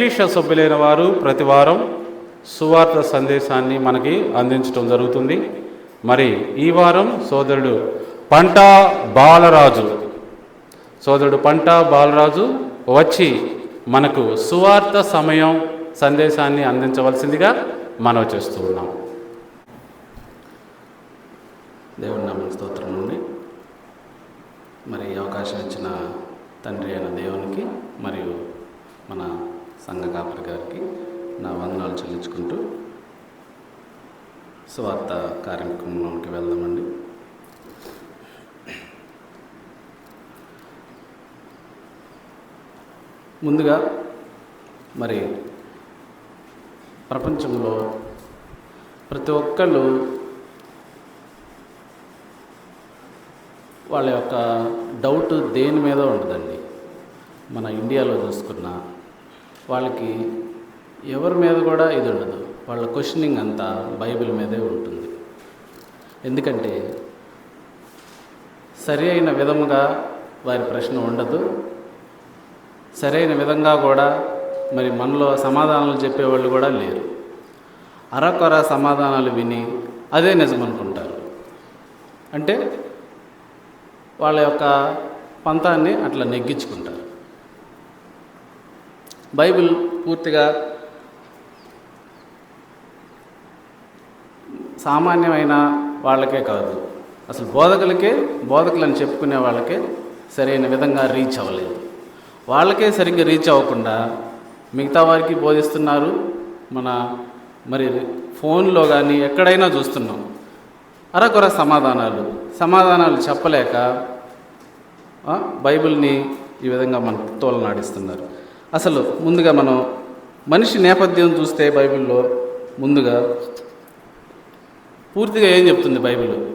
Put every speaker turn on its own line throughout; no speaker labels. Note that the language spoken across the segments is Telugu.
ఎక్లీషియా సభ్యులైన వారు ప్రతివారం సువార్త సందేశాన్ని మనకి అందించడం జరుగుతుంది. మరి ఈ వారం సోదరుడు పంట బాలరాజు సోదరుడు పంట బాలరాజు వచ్చి మనకు సువార్త సమయం సందేశాన్ని అందించవలసిందిగా మనవి చేస్తూ ఉన్నాం.
దేవుడి నామం స్తోత్రం నుండి మరి అవకాశం ఇచ్చిన తండ్రి అయిన దేవునికి మరియు మన సంఘ కాపరి గారికి నా వందనాలు చెల్లించుకుంటూ స్వార్థ కార్యక్రమంలోకి వెళ్దామండి. ముందుగా మరి ప్రపంచంలో ప్రతి ఒక్కళ్ళు వాళ్ళ యొక్క డౌట్ దేని మీద ఉండదండి? మన ఇండియాలో చూసుకున్న వాళ్ళకి ఎవరి మీద కూడా ఇది ఉండదు. వాళ్ళ క్వశ్చనింగ్ అంతా బైబిల్ మీదే ఉంటుంది. ఎందుకంటే సరి అయిన విధముగా వారి ప్రశ్న ఉండదు. సరైన విధంగా కూడా మరి మనలో సమాధానాలు చెప్పేవాళ్ళు కూడా లేరు. అరకొర సమాధానాలు విని అదే నిజం అనుకుంటారు. అంటే వాళ్ళ యొక్క పంతాన్ని అట్లా నెగ్గించుకుంటారు. బైబిల్ పూర్తిగా సామాన్యమైన వాళ్ళకే కాదు. అసలు బోధకులకే బోధకులని చెప్పుకునే వాళ్ళకే సరైన విధంగా రీచ్ అవ్వలేదు. వాళ్ళకే సరిగ్గా రీచ్ అవ్వకుండా మిగతా వారికి బోధిస్తున్నారు మన మరి ఫోన్లో కానీ ఎక్కడైనా చూస్తున్నాం. అరకొర సమాధానాలు. సమాధానాలు చెప్పలేక బైబిల్ని ఈ విధంగా మన తోలనాడిస్తున్నారు. అసలు ముందుగా మనం మనిషి నేపథ్యం చూస్తే బైబిల్లో ముందుగా పూర్తిగా ఏం చెప్తుంది బైబిల్?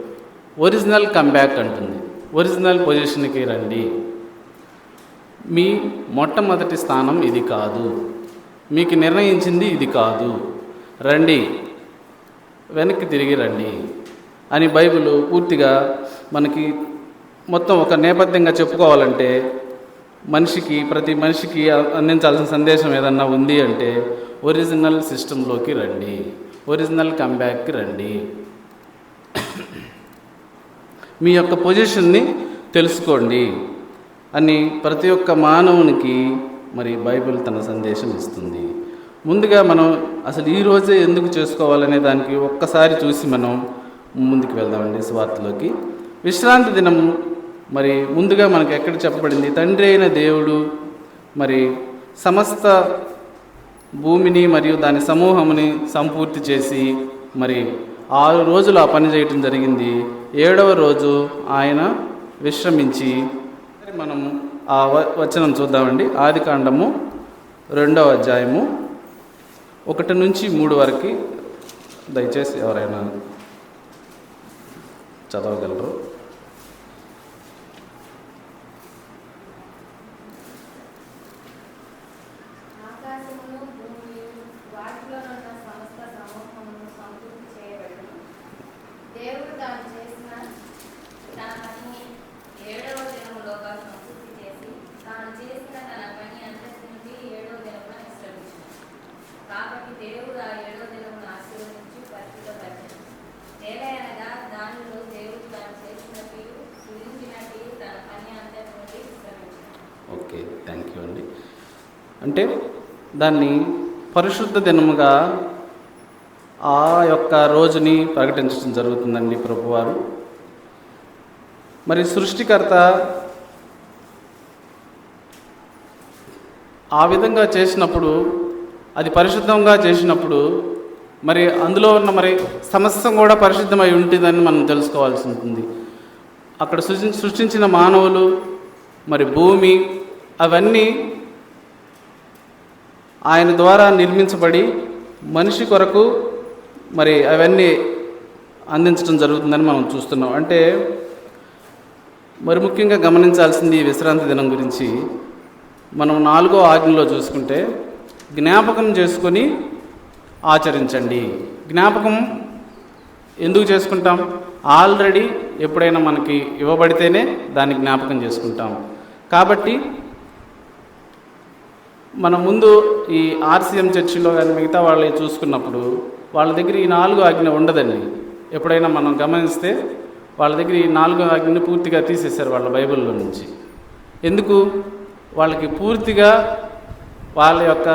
ఒరిజినల్ కంబ్యాక్ అంటుంది. ఒరిజినల్ పొజిషన్కి రండి. మీ మొట్టమొదటి స్థానం ఇది కాదు. మీకు నిర్ణయించింది ఇది కాదు. రండి. వెనక్కి తిరిగి రండి అని బైబిల్ పూర్తిగా మనకి మొత్తం ఒక నేపథ్యంగా చెప్పుకోవాలంటే మనిషికి ప్రతి మనిషికి అందించాల్సిన సందేశం ఏదన్నా ఉంది అంటే ఒరిజినల్ సిస్టంలోకి రండి. ఒరిజినల్ కంబ్యాక్కి రండి. మీ యొక్క పొజిషన్ని తెలుసుకోండి అని ప్రతి ఒక్క మానవునికి మరి బైబిల్ తన సందేశం ఇస్తుంది. ముందుగా మనం అసలు ఈ రోజే ఎందుకు చేసుకోవాలనే దానికి ఒక్కసారి చూసి మనం ముందుకు వెళ్దామండి స్వార్థలోకి. విశ్రాంతి దినం మరి ముందుగా మనకు ఎక్కడ చెప్పబడింది? తండ్రి అయిన దేవుడు మరి సమస్త భూమిని మరియు దాని సమూహముని సంపూర్తి చేసి మరి ఆరు రోజులు ఆ పని చేయటం జరిగింది. ఏడవ రోజు ఆయన విశ్రమించి మనం ఆ వచనం చూద్దామండి. ఆది కాండము రెండవ అధ్యాయము ఒకటి నుంచి మూడు వరకు దయచేసి ఎవరైనా చదవగలరు
ఆకాశమును భూమియు వాటిలోనున్న సమస్త సమూహమును సంపూర్తి చేయబడును దేవుడు తాను చేసిన తన పనిని ఏడవ దినములోగా సంపూర్తి చేసి తాను చేసిన తన పని అంతటి నుండి ఏడవ దినమున విశ్రమించును కాబట్టి దేవుడు ఆ ఏడవ దినమును ఆశీర్వదించి పరిశుద్ధపరిచాడు నేలయనగా దానిలో దేవుడు తాను చేసినట్టు సృజించినట్టు తన పని అంతటి నుండి విశ్రమించును
ఓకే థ్యాంక్ యూ అండి అంటే దాన్ని పరిశుద్ధ దినముగా ఆ యొక్క రోజుని ప్రకటించడం జరుగుతుందండి ప్రభువారు. మరి సృష్టికర్త ఆ విధంగా చేసినప్పుడు అది పరిశుద్ధంగా చేసినప్పుడు మరి అందులో ఉన్న మరి సమస్తం కూడా పరిశుద్ధమై ఉంటుందని మనం తెలుసుకోవాల్సి ఉంటుంది. అక్కడ సృష్టి సృష్టించిన మానవులు మరి భూమి అవన్నీ ఆయన ద్వారా నిర్మించబడి మనిషి కొరకు మరి అవన్నీ అందించడం జరుగుతుందని మనం చూస్తున్నాం. అంటే మరి ముఖ్యంగా గమనించాల్సింది ఈ విశ్రాంతి దినం గురించి. మనం నాలుగో ఆజ్ఞలో చూసుకుంటే జ్ఞాపకం చేసుకొని ఆచరించండి. జ్ఞాపకం ఎందుకు చేసుకుంటాం? ఆల్రెడీ ఎప్పుడైనా మనకి ఇవ్వబడితేనే దాన్ని జ్ఞాపకం చేసుకుంటాం. కాబట్టి మనం ముందు ఈ ఆర్సీఎం చర్చిలో కానీ మిగతా వాళ్ళని చూసుకున్నప్పుడు వాళ్ళ దగ్గర ఈ నాలుగు ఆజ్ఞ ఉండదండి. ఎప్పుడైనా మనం గమనిస్తే వాళ్ళ దగ్గర ఈ నాలుగు ఆజ్ఞని పూర్తిగా తీసేశారు వాళ్ళ బైబిల్లో నుంచి. ఎందుకు? వాళ్ళకి పూర్తిగా వాళ్ళ యొక్క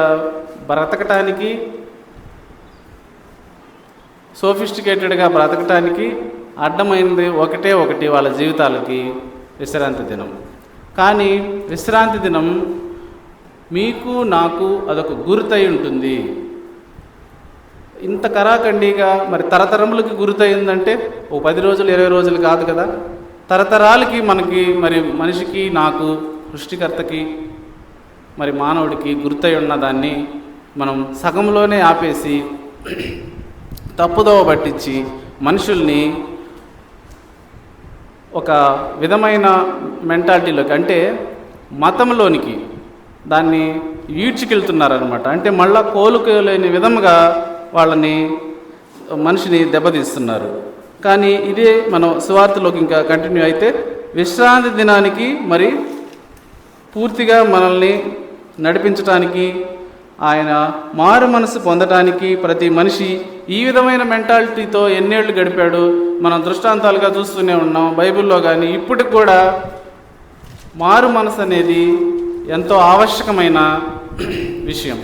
బ్రతకటానికి సోఫిస్టికేటెడ్గా బ్రతకటానికి అడ్డమైనది ఒకటే ఒకటి వాళ్ళ జీవితాలకి విశ్రాంతి దినం. కానీ విశ్రాంతి దినం మీకు నాకు అదొక గుర్తయి ఉంటుంది. ఇంత కరాఖండిగా మరి తరతరములకి గుర్తయిందంటే ఓ పది రోజులు ఇరవై రోజులు కాదు కదా. తరతరాలకి మనకి మరి మనిషికి నాకు సృష్టికర్తకి మరి మానవుడికి గుర్తై ఉన్న దాన్ని మనం సగంలోనే ఆపేసి తప్పుదోవ పట్టించి మనుషుల్ని ఒక విధమైన మెంటాలిటీలోకి అంటే మతంలోనికి దాన్ని ఈడ్చుకెళ్తున్నారనమాట అంటే మళ్ళా కోలుకోలేని విధంగా వాళ్ళని మనిషిని దెబ్బతీస్తున్నారు. కానీ ఇదే మనం సువార్తలోకి ఇంకా కంటిన్యూ అయితే విశ్రాంతి దినానికి మరి పూర్తిగా మనల్ని నడిపించటానికి ఆయన మారు మనసు పొందటానికి ప్రతి మనిషి ఈ విధమైన మెంటాలిటీతో ఎన్నేళ్ళు గడిపాడు మనం దృష్టాంతాలుగా చూస్తూనే ఉన్నాం బైబిల్లో కానీ ఇప్పటికి కూడా మారు మనసు అనేది ఎంతో ఆవశ్యకమైన విషయం.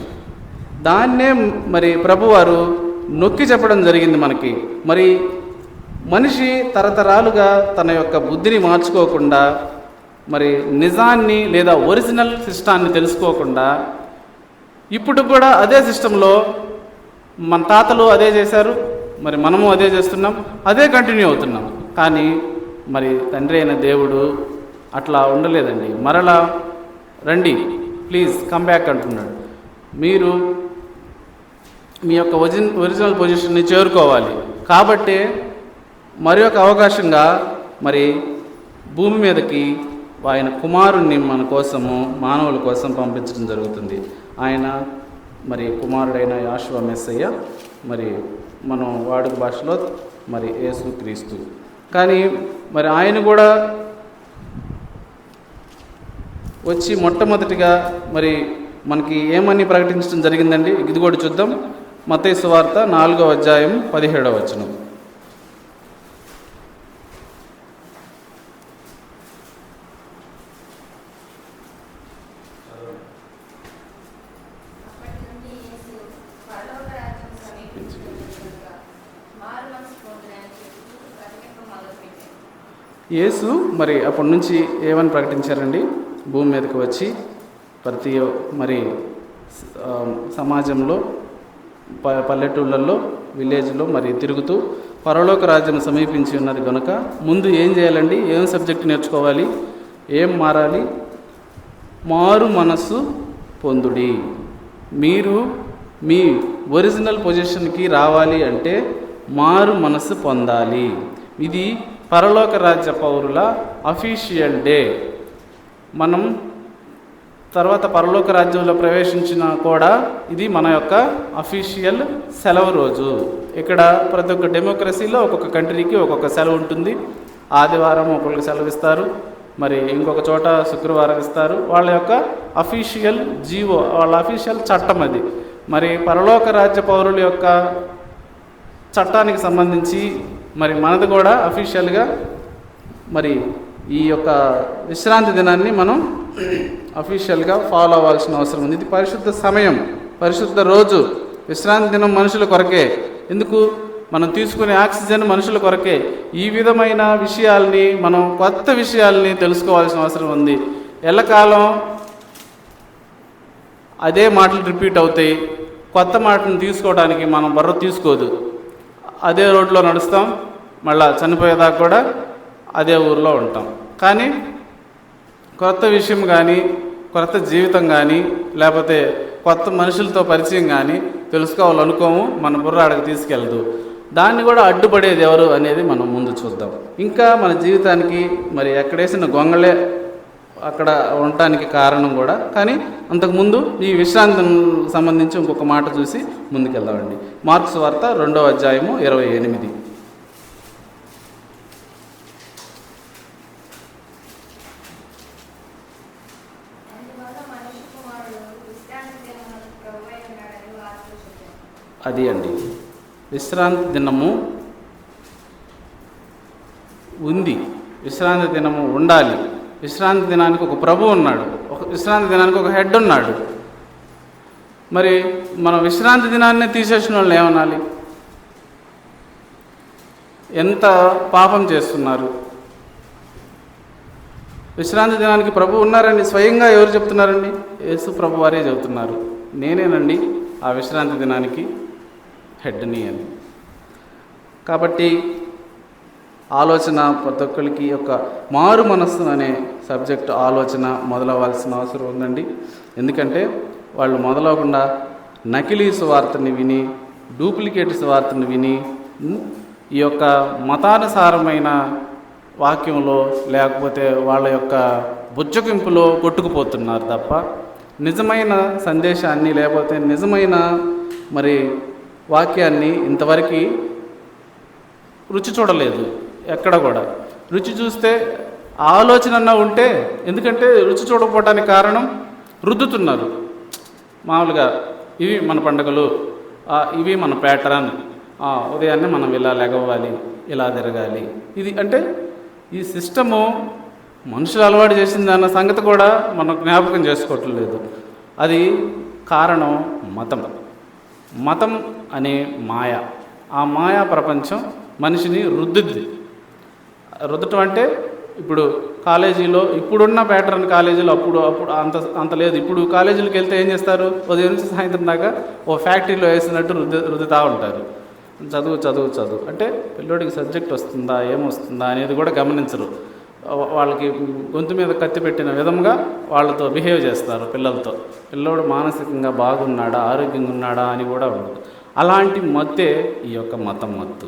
దాన్నే మరి ప్రభువారు నొక్కి చెప్పడం జరిగింది మనకి. మరి మనిషి తరతరాలుగా తన యొక్క బుద్ధిని మార్చుకోకుండా మరి నిజాన్ని లేదా ఒరిజినల్ సిస్టాన్ని తెలుసుకోకుండా ఇప్పుడు కూడా అదే సిస్టంలో మన తాతలు అదే చేశారు మరి మనము అదే చేస్తున్నాం అదే కంటిన్యూ అవుతున్నాం. కానీ మరి తండ్రి అయిన దేవుడు అట్లా ఉండలేదండి. మరలా రండి. ప్లీజ్ కమ్ బ్యాక్ అంటున్నాడు. మీరు మీ యొక్క ఒరిజిన్ ఒరిజినల్ పొజిషన్ని చేరుకోవాలి. కాబట్టి మరి ఒక అవకాశంగా మరి భూమి మీదకి ఆయన కుమారుణ్ణి మన కోసము మానవుల కోసం పంపించడం జరుగుతుంది. ఆయన మరి కుమారుడైన యాశ్వ మెస్సయ్య మరి మనం వాడుక భాషలో మరి యేసు క్రీస్తు కానీ మరి ఆయన కూడా వచ్చి మొట్టమొదటిగా మరి మనకి ఏమని ప్రకటించడం జరిగిందండి? ఇది కూడా చూద్దాం. మతేసు వార్త నాలుగో అధ్యాయం పదిహేడవ వచనం.
యేసు మరి
అప్పటి నుంచి ఏమని ప్రకటించారండి? భూమి మీదకి వచ్చి ప్రతి మరి సమాజంలో ప పల్లెటూళ్ళల్లో విలేజ్లో మరి తిరుగుతూ పరలోక రాజ్యం సమీపించి ఉన్నది కనుక ముందు ఏం చేయాలండి? ఏం సబ్జెక్ట్ నేర్చుకోవాలి? ఏం మారాలి? మారు మనస్సు పొందుడి. మీరు మీ ఒరిజినల్ పొజిషన్కి రావాలి అంటే మారు మనస్సు పొందాలి. ఇది పరలోక రాజ్య పౌరుల అఫీషియల్ డే. మనం తర్వాత పరలోక రాజ్యంలో ప్రవేశించిన కూడా ఇది మన యొక్క అఫీషియల్ సెలవు రోజు. ఇక్కడ ప్రతి ఒక్క డెమోక్రసీలో ఒక్కొక్క కంట్రీకి ఒక్కొక్క సెలవు ఉంటుంది. ఆదివారం ఒకరికి సెలవు ఇస్తారు. మరి ఇంకొక చోట శుక్రవారం ఇస్తారు. వాళ్ళ యొక్క అఫీషియల్ జీవో వాళ్ళ అఫీషియల్ చట్టం అది. మరి పరలోక రాజ్య పౌరుల యొక్క చట్టానికి సంబంధించి మరి మనది కూడా అఫీషియల్గా మరి ఈ యొక్క విశ్రాంతి దినాన్ని మనం అఫీషియల్గా ఫాలో అవ్వాల్సిన అవసరం ఉంది. ఇది పరిశుద్ధ సమయం పరిశుద్ధ రోజు. విశ్రాంతి దినం మనుషుల కొరకే. ఎందుకు? మనం తీసుకునే ఆక్సిజన్ మనుషుల కొరకే. ఈ విధమైన విషయాల్ని మనం కొత్త విషయాల్ని తెలుసుకోవాల్సిన అవసరం ఉంది. ఎల్లకాలం అదే మాటలు రిపీట్ అవుతాయి. కొత్త మాటను తీసుకోవడానికి మనం బర్ర తీసుకోదు. అదే రోడ్లో నడుస్తాం. మళ్ళా చనిపోయేదాకా కూడా అదే ఊర్లో ఉంటాం. కానీ కొత్త విషయం కానీ కొత్త జీవితం కానీ లేకపోతే కొత్త మనుషులతో పరిచయం కానీ తెలుసుకోవాలనుకోము మన బుర్ర ఆడకు తీసుకెళ్ళదు దాన్ని కూడా అడ్డుపడేది ఎవరు అనేది మనం ముందు చూద్దాం. ఇంకా మన జీవితానికి మరి ఎక్కడేసిన గొంగళే అక్కడ ఉండటానికి కారణం కూడా. కానీ అంతకుముందు ఈ విశ్రాంతి సంబంధించి ఇంకొక మాట చూసి ముందుకెళ్దామండి. మార్క్స్ వార్త రెండవ అధ్యాయము ఇరవై ఎనిమిది
అందువల్ల మనిషి కుమారుడు విశ్రాంతి
అది అండి. విశ్రాంతి దినము ఉంది. విశ్రాంతి దినము ఉండాలి. విశ్రాంతి దినానికి ఒక ప్రభు ఉన్నాడు. ఒక విశ్రాంతి దినానికి ఒక హెడ్ ఉన్నాడు. మరి మనం విశ్రాంతి దినాన్నే తీసేసిన వాళ్ళు ఏమనాలి? ఎంత పాపం చేస్తున్నారు? విశ్రాంతి దినానికి ప్రభు ఉన్నారండి స్వయంగా ఎవరు చెప్తున్నారండి? యేసు ప్రభు వారే చెబుతున్నారు. నేనేనండి ఆ విశ్రాంతి దినానికి హెడ్ని అని. కాబట్టి ఆలోచన ప్రతి ఒక్కరికి ఒక మారు మనస్సు అనే సబ్జెక్ట్ ఆలోచన మొదలవ్వాల్సిన అవసరం ఉందండి. ఎందుకంటే వాళ్ళు మొదలవకుండా నకిలీ సువార్తని విని డూప్లికేట్ సువార్తని విని ఈ యొక్క మతానుసారమైన వాక్యంలో లేకపోతే వాళ్ళ యొక్క బుజ్జగింపులో కొట్టుకుపోతున్నారు తప్ప నిజమైన సందేశాన్ని లేకపోతే నిజమైన మరి వాక్యాన్ని ఇంతవరకు రుచి చూడలేదు ఎక్కడ కూడా. రుచి చూస్తే ఆలోచన ఉంటే ఎందుకంటే రుచి చూడకపోవడానికి కారణం రుద్దుతున్నారు. మామూలుగా ఇవి మన పండుగలు ఇవి మన ప్యాటర్న్ ఉదయాన్నే మనం ఇలా లెగవ్వాలి ఇలా తిరగాలి. ఇది అంటే ఈ సిస్టము మనుషులు అలవాటు చేసింది అన్న సంగతి కూడా మనం జ్ఞాపకం చేసుకోవటం లేదు అది కారణం మతం. మతం అనే మాయ. ఆ మాయా ప్రపంచం మనిషిని రుద్దుద్ది. రుద్దటం అంటే ఇప్పుడు కాలేజీలో ఇప్పుడున్న ప్యాటర్న్ కాలేజీలో అప్పుడు అప్పుడు అంత అంత లేదు. ఇప్పుడు కాలేజీలకు వెళ్తే ఏం చేస్తారు? ఉదయం నుంచి సాయంత్రం దాకా ఓ ఫ్యాక్టరీలో వేసినట్టు రుద్దు రుద్దుతూ ఉంటారు. చదువు చదువు చదువు. అంటే పిల్లోడికి సబ్జెక్ట్ వస్తుందా? ఏమొస్తుందా? అనేది కూడా గమనించరు. వాళ్ళకి గొంతు మీద కత్తి పెట్టిన విధంగా వాళ్ళతో బిహేవ్ చేస్తారు పిల్లలతో. పిల్లోడు మానసికంగా బాగున్నాడా ఆరోగ్యంగా ఉన్నాడా అని కూడా ఉండదు. అలాంటి మత్తే ఈ యొక్క మతం మత్తు.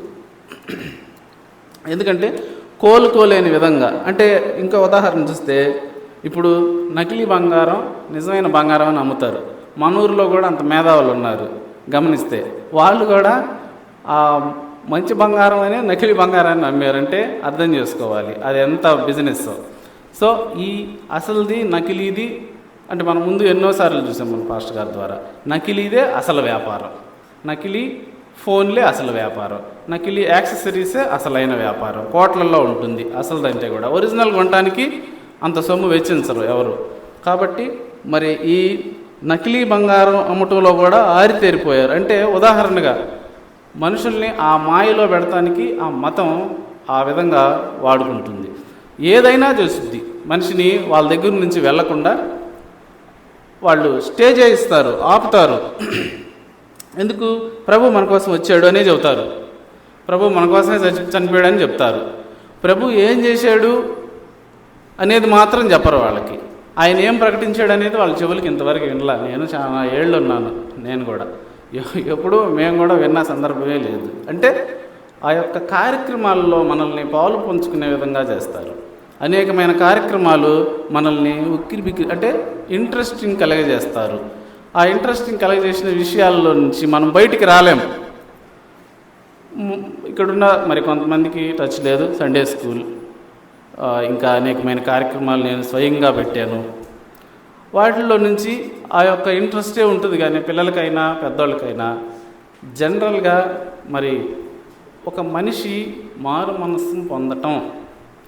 ఎందుకంటే కోలుకోలేని విధంగా అంటే ఇంకా ఉదాహరణ చూస్తే ఇప్పుడు నకిలీ బంగారం నిజమైన బంగారం అని అమ్ముతారు. మన ఊరిలో కూడా అంత మేధావులు ఉన్నారు గమనిస్తే. వాళ్ళు కూడా మంచి బంగారం అనే నకిలీ బంగారాన్ని అమ్మారంటే అర్థం చేసుకోవాలి. అది ఎంత బిజినెస్ సో ఈ అసలుది నకిలీది అంటే మనం ముందు ఎన్నోసార్లు చూసాం మన పాస్టర్ గారి ద్వారా. నకిలీదే అసలు వ్యాపారం. నకిలీ ఫోన్లే అసలు వ్యాపారం. నకిలీ యాక్సెసరీసే అసలైన వ్యాపారం. కోట్లల్లో ఉంటుంది అసలుదంటే కూడా. ఒరిజినల్ కొనడానికి అంత సొమ్ము వెచ్చించరు ఎవరు. కాబట్టి మరి ఈ నకిలీ బంగారం అమ్మటంలో కూడా ఆరితేరిపోయారు. అంటే ఉదాహరణగా మనుషుల్ని ఆ మాయలో పెడటానికి ఆ మతం ఆ విధంగా వాడుకుంటుంది. ఏదైనా చేస్తుంది మనిషిని వాళ్ళ దగ్గర నుంచి వెళ్ళకుండా వాళ్ళు స్టే చేయిస్తారు ఆపుతారు. ఎందుకు? ప్రభు మన కోసం వచ్చాడు అనే చెబుతారు. ప్రభు మన కోసమే చచ్చి చనిపోయాడని చెప్తారు. ప్రభు ఏం చేశాడు అనేది మాత్రం చెప్పరు వాళ్ళకి. ఆయన ఏం ప్రకటించాడు అనేది వాళ్ళ చెవులకి ఇంతవరకు వినలా. నేను చాలా ఏళ్ళు ఉన్నాను నేను కూడా. ఎప్పుడు మేము కూడా విన్న సందర్భమే లేదు. అంటే ఆ యొక్క కార్యక్రమాల్లో మనల్ని పాలు పంచుకునే విధంగా చేస్తారు. అనేకమైన కార్యక్రమాలు మనల్ని ఉక్కిరి బిక్కిరి అంటే ఇంట్రెస్టింగ్ కలగజేస్తారు. ఆ ఇంట్రెస్టింగ్ కలగజేసిన విషయాల్లో నుంచి మనం బయటికి రాలేం. ఇక్కడున్న మరి కొంతమందికి టచ్ లేదు. సండే స్కూల్ ఇంకా అనేకమైన కార్యక్రమాలు నేను స్వయంగా పెట్టాను. వాటిల్లో నుంచి ఆ యొక్క ఇంట్రెస్టే ఉంటుంది కానీ పిల్లలకైనా పెద్దోళ్ళకైనా. జనరల్గా మరి ఒక మనిషి మారు మనస్సును పొందటం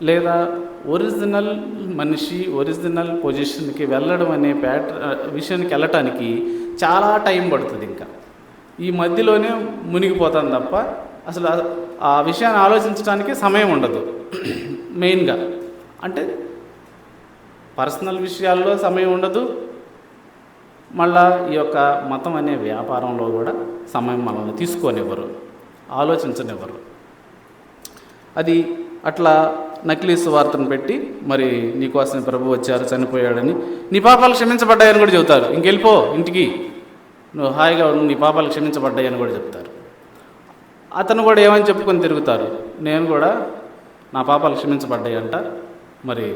లేదా ఒరిజినల్ మనిషి ఒరిజినల్ పొజిషన్కి వెళ్ళడం అనే ప్యాటర్ విషయానికి వెళ్ళటానికి చాలా టైం పడుతుంది ఇంకా. ఈ మధ్యలోనే మునిగిపోతాను తప్ప అసలు ఆ- ఆ విషయాన్ని ఆలోచించడానికి సమయం ఉండదు. మెయిన్గా. అంటే పర్సనల్ విషయాల్లో సమయం ఉండదు. మళ్ళా ఈ యొక్క మతం అనే వ్యాపారంలో కూడా సమయం మనల్ని తీసుకోనివ్వరు ఆలోచించనివ్వరు. అది అట్లా నకిలీ సువార్తను పెట్టి మరి నీకోసం ప్రభు వచ్చారు చనిపోయాడని నీ పాపాలు క్షమించబడ్డాయని కూడా చెబుతారు. ఇంకెళ్ళిపో ఇంటికి. నువ్వు హాయిగా ఉండు నీ పాపాలు క్షమించబడ్డాయని కూడా చెప్తారు. అతను కూడా ఏమని చెప్పుకొని తిరుగుతారు? నేను కూడా నా పాపాలు క్షమించబడ్డాయి అంట మరి.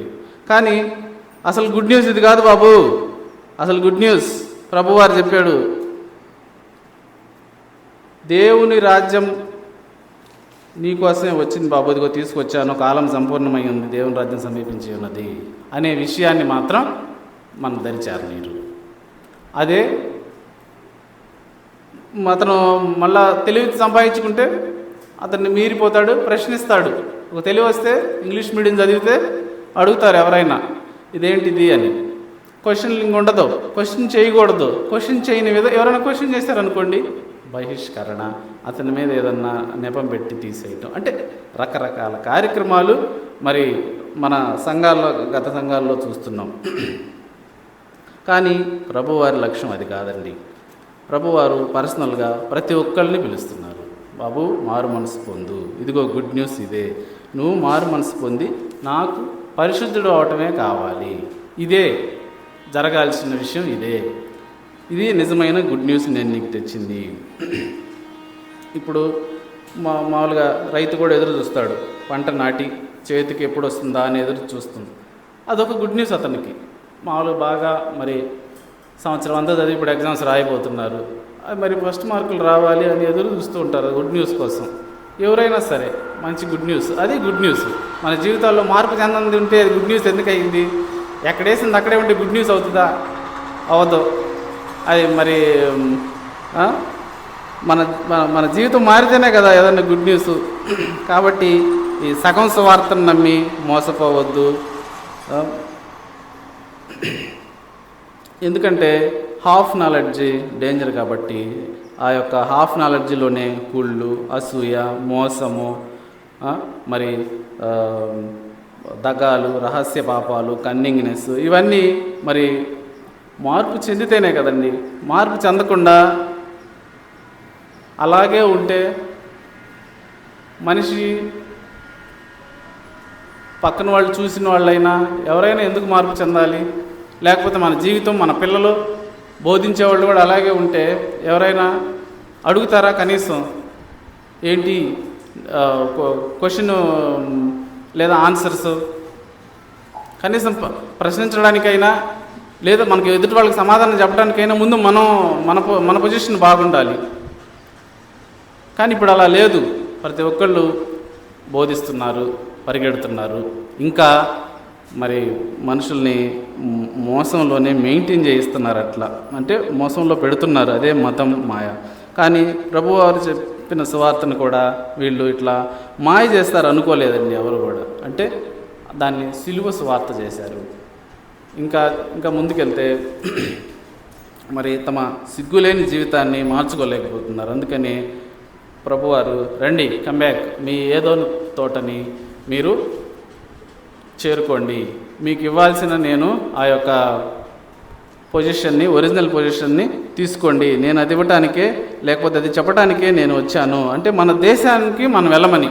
కానీ అసలు గుడ్ న్యూస్ ఇది కాదు బాబు. అసలు గుడ్ న్యూస్ ప్రభువారు చెప్పాడు దేవుని రాజ్యం నీకోసమే వచ్చింది బాబు. ఇదిగో తీసుకొచ్చాను. కాలం సంపూర్ణమై ఉంది. దేవుని రాజ్యం సమీపించి ఉన్నది. అనే విషయాన్ని మాత్రం మనం ధరించారు మీరు. అదే అతను మళ్ళా తెలివి సంపాదించుకుంటే అతన్ని మీరిపోతాడు ప్రశ్నిస్తాడు. ఒక తెలివి వస్తే ఇంగ్లీష్ మీడియం చదివితే అడుగుతారు ఎవరైనా. ఇదేంటిది అని. క్వశ్చన్ ఇంక ఉండదు. క్వశ్చన్ చేయకూడదు. క్వశ్చన్ చేయని విధ ఎవరైనా క్వశ్చన్ చేశారనుకోండి బహిష్కరణ అతని మీద ఏదన్నా నెపం పెట్టి తీసేయటం. అంటే రకరకాల కార్యక్రమాలు మరి మన సంఘాల్లో గత సంఘాల్లో చూస్తున్నాం. కానీ ప్రభువారి లక్ష్యం అది కాదండి. ప్రభువారు పర్సనల్గా ప్రతి ఒక్కరిని పిలుస్తున్నారు. బాబు మారు మనసు పొందు. ఇదిగో గుడ్ న్యూస్ ఇదే. నువ్వు మారు మనసు పొంది నాకు పరిశుద్ధుడు అవటమే కావాలి. ఇదే జరగాల్సిన విషయం ఇదే. ఇది నిజమైన గుడ్ న్యూస్ నేను నీకు తెచ్చింది. ఇప్పుడు మా మామూలుగా రైతు కూడా ఎదురు చూస్తాడు. పంట నాటి చేతికి ఎప్పుడు వస్తుందా అని ఎదురు చూస్తుంది. అదొక గుడ్ న్యూస్ అతనికి. మామూలుగా బాగా మరి సంవత్సరం అంతా చదివి ఇప్పుడు ఎగ్జామ్స్ రాయిపోతున్నారు అది మరి ఫస్ట్ మార్కులు రావాలి అని ఎదురు చూస్తూ ఉంటారు గుడ్ న్యూస్ కోసం. ఎవరైనా సరే మంచి గుడ్ న్యూస్. అది గుడ్ న్యూస్. మన జీవితాల్లో మార్పు చెందంది ఉంటే అది గుడ్ న్యూస్ ఎందుకు అయింది ఎక్కడేసింది అక్కడే ఉంటే గుడ్ న్యూస్ అవుతుందా? అవ్వదు అది మరి మన మన- మన జీవితం మారితేనే కదా ఏదన్నా గుడ్ న్యూస్. కాబట్టి ఈ సగం స్వార్థను నమ్మి మోసపోవద్దు. ఎందుకంటే హాఫ్ నాలెడ్జ్ డేంజర్ కాబట్టి ఆ యొక్క హాఫ్ నాలెడ్జ్లోనే కుళ్ళు అసూయ మోసము మరి దగాలు రహస్య పాపాలు కన్నింగ్నెస్ ఇవన్నీ మరి మార్పు చెందితేనే కదండి. మార్పు చెందకుండా అలాగే ఉంటే మనిషి పక్కన వాళ్ళు చూసిన వాళ్ళైనా ఎవరైనా ఎందుకు మార్పు చెందాలి? లేకపోతే మన జీవితం మన పిల్లలు బోధించే వాళ్ళు కూడా అలాగే ఉంటే ఎవరైనా అడుగుతారా కనీసం? ఏంటి క్వశ్చన్ లేదా ఆన్సర్స్ కనీసం ప్రశ్నించడానికైనా లేదా మనకి ఎదుటి వాళ్ళకి సమాధానం చెప్పడానికైనా ముందు మనం మన పొ- మన పొజిషన్ బాగుండాలి. కానీ ఇప్పుడు అలా లేదు. ప్రతి ఒక్కళ్ళు బోధిస్తున్నారు పరిగెడుతున్నారు. ఇంకా మరి మనుషుల్ని మోసంలోనే మెయింటైన్ చేయిస్తున్నారు అట్లా. అంటే మోసంలో పెడుతున్నారు అదే మతం మాయ. కానీ ప్రభువారు చెప్పిన సువార్తను కూడా వీళ్ళు ఇట్లా మాయ చేస్తారు అనుకోలేదండి ఎవరు కూడా. అంటే దాన్ని సిలువ సువార్త చేశారు. ఇంకా ఇంకా ముందుకెళ్తే మరి తమ సిగ్గులేని జీవితాన్ని మార్చుకోలేకపోతున్నారు. అందుకని ప్రభువారు రండి కమ్బ్యాక్ మీ ఏదో తోటని మీరు చేరుకోండి. మీకు ఇవ్వాల్సిన నేను ఆ యొక్క పొజిషన్ని ఒరిజినల్ పొజిషన్ని తీసుకోండి. నేను అది ఇవ్వటానికే లేకపోతే అది చెప్పడానికే నేను వచ్చాను. అంటే మన దేశానికి మనం వెళ్ళమని.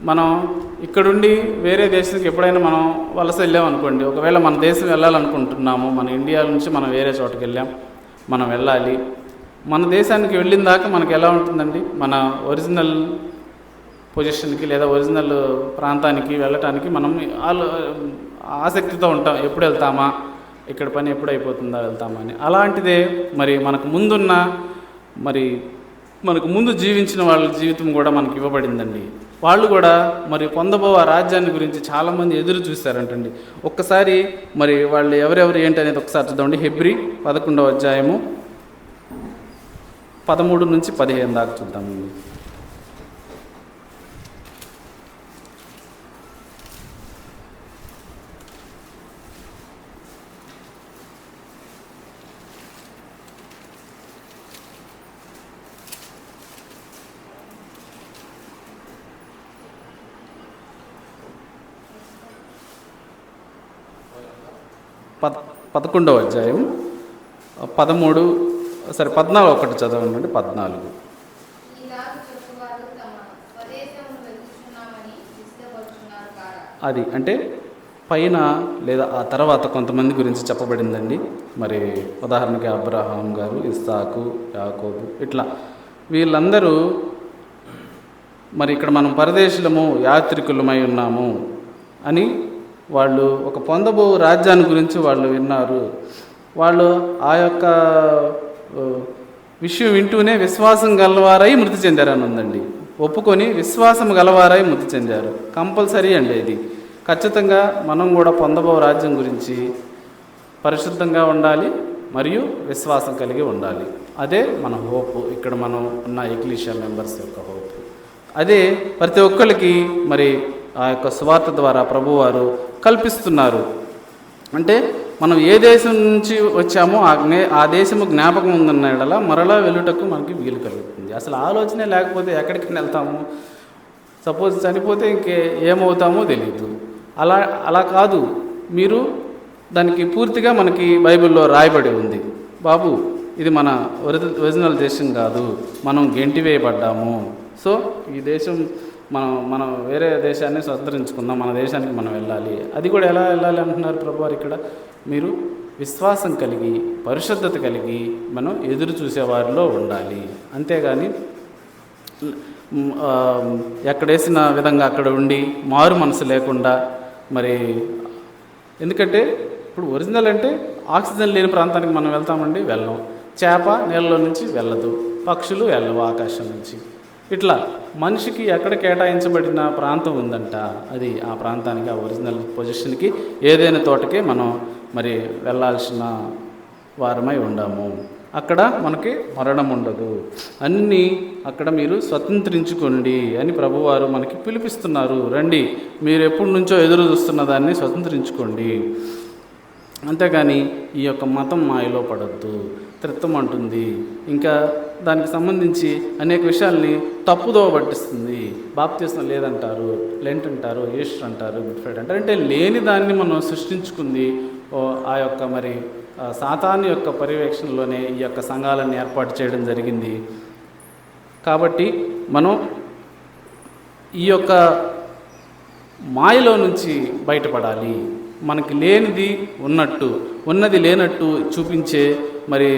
మనం ఇక్కడుండి వేరే దేశానికి ఎప్పుడైనా మనం వలస వెళ్ళామనుకోండి ఒకవేళ మన దేశం వెళ్ళాలనుకుంటున్నాము మన ఇండియా నుంచి మనం వేరే చోటకి వెళ్ళాం మనం వెళ్ళాలి. మన దేశానికి వెళ్ళిన దాకా మనకు ఎలా ఉంటుందండి? మన ఒరిజినల్ పొజిషన్కి లేదా ఒరిజినల్ ప్రాంతానికి వెళ్ళటానికి మనం ఆలో ఆసక్తితో ఉంటాం. ఎప్పుడు వెళ్తామా? ఇక్కడ పని ఎప్పుడు అయిపోతుందా? వెళ్తామా అని. అలాంటిదే మరి మనకు ముందున్న మరి మనకు ముందు జీవించిన వాళ్ళ జీవితం కూడా మనకి ఇవ్వబడిందండి. వాళ్ళు కూడా మరి పొందబో ఆ రాజ్యాన్ని గురించి చాలామంది ఎదురు చూశారంటండి. ఒక్కసారి మరి వాళ్ళు ఎవరెవరు ఏంటి అనేది ఒకసారి చూద్దామండి. హెబ్రి పదకొండవ అధ్యాయము పదమూడు నుంచి పదిహేను దాకా చూద్దామండి పద్ పదకొండవ అధ్యాయం పదమూడు సరే పద్నాలుగు ఒకటి చదవండి పద్నాలుగు. అది అంటే పైన లేదా ఆ తర్వాత కొంతమంది గురించి చెప్పబడిందండి. మరి ఉదాహరణకి అబ్రహాం గారు ఇస్సాకు యాకోబు ఇట్లా వీళ్ళందరూ మరి ఇక్కడ మనం పరదేశులము యాత్రికులమై ఉన్నాము అని వాళ్ళు ఒక పొందబో రాజ్యాన్ని గురించి వాళ్ళు విన్నారు. వాళ్ళు ఆ యొక్క విషయం వింటూనే విశ్వాసం గలవారై మృతి చెందారని ఉందండి. ఒప్పుకొని విశ్వాసం గలవారై మృతి చెందారు. కంపల్సరీ అండి ఇది. ఖచ్చితంగా మనం కూడా పొందబో రాజ్యం గురించి పరిశుద్ధంగా ఉండాలి మరియు విశ్వాసం కలిగి ఉండాలి. అదే మన హోప్. ఇక్కడ మనం ఉన్న ఎక్లీషియా మెంబర్స్ యొక్క హోప్. అదే ప్రతి ఒక్కరికి మరి ఆ యొక్క సువార్త ద్వారా ప్రభువారు కల్పిస్తున్నారు. అంటే మనం ఏ దేశం నుంచి వచ్చామో ఆ ఆ దేశము జ్ఞాపకం ఉందన్న యెడల మరలా వెళ్ళుటకు మనకి వీలు కలుగుతుంది. అసలు ఆలోచనే లేకపోతే ఎక్కడికి వెళ్తాము? సపోజ్ చనిపోతే ఇంకే ఏమవుతామో తెలియదు అలా అలా కాదు. మీరు దానికి పూర్తిగా మనకి బైబిల్లో రాయబడి ఉంది. బాబు ఇది మన ఒరి- ఒరిజినల్ దేశం కాదు. మనం గెంటివేయబడ్డాము. సో ఈ దేశం మనం మనం వేరే దేశాన్ని స్వతంత్రించుకుందాం మన దేశానికి మనం వెళ్ళాలి. అది కూడా ఎలా వెళ్ళాలి అంటున్నారు ప్రభువారు ఇక్కడ? మీరు విశ్వాసం కలిగి పరిశుద్ధత కలిగి మనం ఎదురు చూసేవారిలో ఉండాలి. అంతేగాని ఎక్కడేసిన విధంగా అక్కడ ఉండి మారు మనసు లేకుండా మరి ఎందుకంటే ఇప్పుడు ఒరిజినల్ అంటే ఆక్సిజన్ లేని ప్రాంతానికి మనం వెళ్తామండి వెళ్ళం. చేప నీళ్ళలో నుంచి వెళ్ళదు. పక్షులు వెళ్ళవు ఆకాశం నుంచి. ఇట్లా మనిషికి ఎక్కడ కేటాయించబడిన ప్రాంతం ఉందంట అది ఆ ప్రాంతానికి ఆ ఒరిజినల్ పొజిషన్కి ఏదైనా తోటకే మనం మరి వెళ్ళాల్సిన వారమై ఉండాము. అక్కడ మనకి మరణం ఉండదు. అన్నీ అక్కడ మీరు స్వతంత్రించుకోండి అని ప్రభువారు మనకి పిలిపిస్తున్నారు. రండి మీరు ఎప్పటి నుంచో ఎదురు చూస్తున్న దాన్ని స్వతంత్రించుకోండి. అంతేగాని ఈ యొక్క మతం మాయలో పడద్దు. త్రిత్వం అంటుంది. ఇంకా దానికి సంబంధించి అనేక విషయాల్ని తప్పుదోవ పట్టిస్తుంది. బాప్తీసం లేదంటారు లెంట్ అంటారు ఈస్టర్ అంటారు గుడ్ ఫ్రైడే అంటారు. అంటే లేని దాన్ని మనం సృష్టించుకుంది ఓ ఆ యొక్క మరి ఆ సాతాను యొక్క పర్యవేక్షణలోనే ఈ యొక్క సంఘాలను ఏర్పాటు చేయడం జరిగింది. కాబట్టి మనం ఈ యొక్క మాయలో నుంచి బయటపడాలి. మనకి లేనిది ఉన్నట్టు ఉన్నది లేనట్టు చూపించే మరి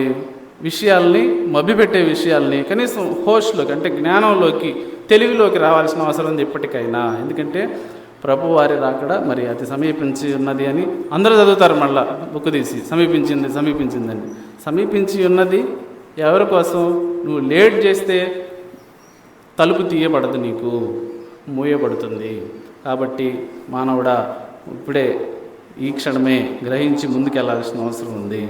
విషయాల్ని మభ్యపెట్టే విషయాల్ని కనీసం హోష్లోకి అంటే జ్ఞానంలోకి తెలివిలోకి రావాల్సిన అవసరం ఉంది ఇప్పటికైనా. ఎందుకంటే ప్రభు వారి రాకడ మరి అతి సమీపించి ఉన్నది అని అందరూ చదువుతారు మళ్ళా బుక్ తీసి. సమీపించింది సమీపించిందని. సమీపించి ఉన్నది ఎవరి కోసం? నువ్వు లేట్ చేస్తే తలుపు తీయబడదు నీకు మూయబడుతుంది. కాబట్టి మానవుడా ఇప్పుడే ఈ క్షణమే గ్రహించి ముందుకెళ్ళాల్సిన అవసరం ఉంది.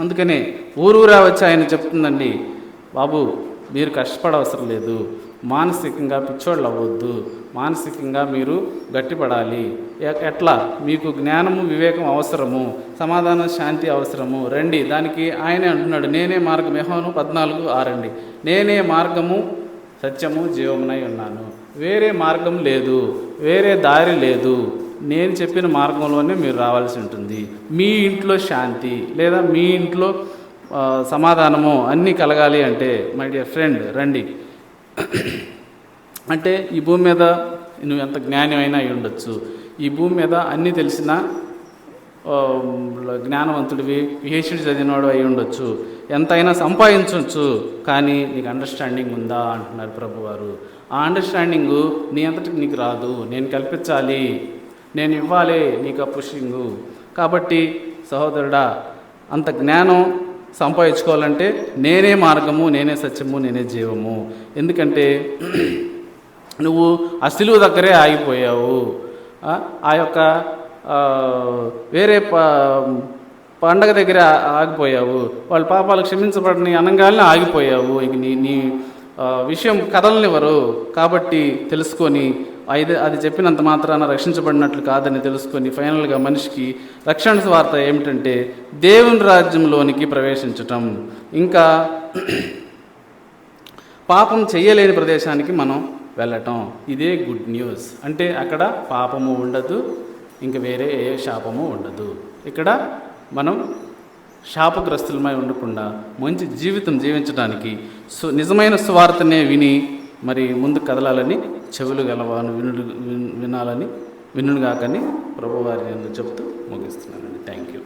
అందుకనే ఊరూరా వచ్చి ఆయన చెప్తుందండి బాబు మీరు కష్టపడవసరం లేదు. మానసికంగా పిచ్చోళ్ళు అవ్వద్దు. మానసికంగా మీరు గట్టిపడాలి. ఎట్లా? మీకు జ్ఞానము వివేకం అవసరము. సమాధానం శాంతి అవసరము. రండి. దానికి ఆయనే అంటున్నాడు నేనే మార్గం. యెహోను పద్నాలుగు ఆరండి. నేనే మార్గము సత్యము జీవమునై ఉన్నాను. వేరే మార్గం లేదు. వేరే దారి లేదు. నేను చెప్పిన మార్గంలోనే మీరు రావాల్సి ఉంటుంది. మీ ఇంట్లో శాంతి లేదా మీ ఇంట్లో సమాధానము అన్నీ కలగాలి అంటే మై డియర్ ఫ్రెండ్ రండి. అంటే ఈ భూమి మీద నువ్వు ఎంత జ్ఞానమైనా అయి ఉండొచ్చు. ఈ భూమి మీద అన్నీ తెలిసిన జ్ఞానవంతుడివి పిహెచ్డి చదివినవాడు అయి ఉండొచ్చు. ఎంతైనా సంపాదించవచ్చు కానీ నీకు అండర్స్టాండింగ్ ఉందా అంటున్నారు ప్రభువారు. ఆ అండర్స్టాండింగు నీ అంతటికి నీకు రాదు. నేను కల్పించాలి. నేను ఇవ్వాలి నీకు ఆ పుషింగు. కాబట్టి సహోదరుడా అంత జ్ఞానం సంపాదించుకోవాలంటే నేనే మార్గము నేనే సత్యము నేనే జీవము. ఎందుకంటే నువ్వు ఆ దగ్గరే ఆగిపోయావు. ఆ, యొక్క వేరే ప పండగ దగ్గర ఆగిపోయావు. వాళ్ళ పాపాలు క్షమించబడని అనగానే ఆగిపోయావు. ఇక నీ నీ విషయం కదలనివ్వరు. కాబట్టి తెలుసుకొని అయితే అది చెప్పినంత మాత్రాన రక్షించబడినట్లు కాదని తెలుసుకొని ఫైనల్గా మనిషికి రక్షణ వార్త ఏమిటంటే దేవుని రాజ్యంలోనికి ప్రవేశించటం. ఇంకా పాపం చేయలేని ప్రదేశానికి మనం వెళ్ళటం. ఇదే గుడ్ న్యూస్ అంటే అక్కడ పాపము ఉండదు ఇంకా వేరే ఏ శాపము ఉండదు. ఇక్కడ మనం శాపగ్రస్తులమై ఉండకుండా మంచి జీవితం జీవించడానికి సు నిజమైన స్వార్థనే విని మరి ముందు కదలాలని చెవులు గలవాను వినుడు విన్- వినాలని వినుగాకని ప్రభువారి చెప్తూ ముగిస్తున్నానండి. Thank you